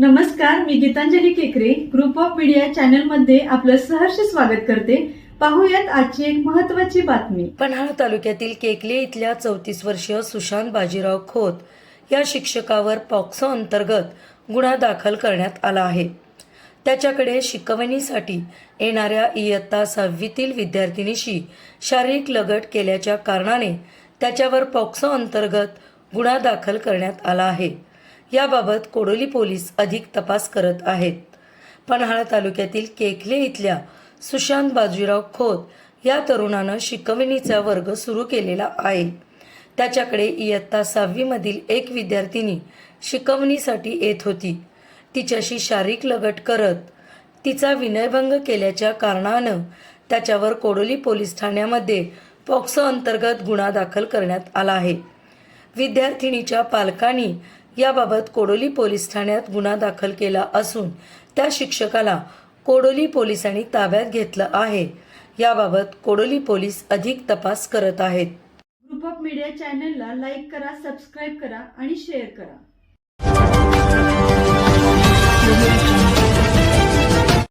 नमस्कार मी गीतांजली केकरे. Group of media चॅनलमध्ये आपलं सहर्ष स्वागत करते. पाहूयात आजची एक महत्वाची बातमी. पन्हाळा तालुक्यातील केकले इथल्या चौतीस वर्षीय सुशांत बाजीराव खोत या शिक्षकावर पॉक्सो अंतर्गत गुन्हा दाखल करण्यात आला आहे. त्याच्याकडे शिकवणीसाठी येणाऱ्या इयत्ता सहावीतील विद्यार्थिनीशी शारीरिक लगट केल्याच्या कारणाने त्याच्यावर पॉक्सो अंतर्गत गुन्हा दाखल करण्यात आला आहे. याबाबत कोडोली पोलीस अधिक तपास करत आहेत. पन्हाळा तालुक्यातील केखले इथल्या सुशांत बाजीराव खोत या तरुणानं शिकवणीचा वर्ग सुरू केलेला आहे. त्याच्याकडे इयत्ता सहावीमधील एक विद्यार्थिनी शिकवणीसाठी येत होती. तिच्याशी शारीरिक लगट करत तिचा विनयभंग केल्याच्या कारणानं त्याच्यावर कोडोली पोलीस ठाण्यामध्ये पॉक्सो अंतर्गत गुन्हा दाखल करण्यात आला आहे. विद्यार्थिनीच्या पालकांनी याबाबत कोडोली पोलीस ठाण्यात गुन्हा दाखल केला असून त्या शिक्षकाला कोडोली पोलिसांनी ताब्यात घेतलं आहे. याबाबत कोडोली पोलीस अधिक तपास करत आहेत. ग्रुप ऑफ मीडिया चॅनलला लाईक करा सबस्क्राईब करा आणि शेअर करा.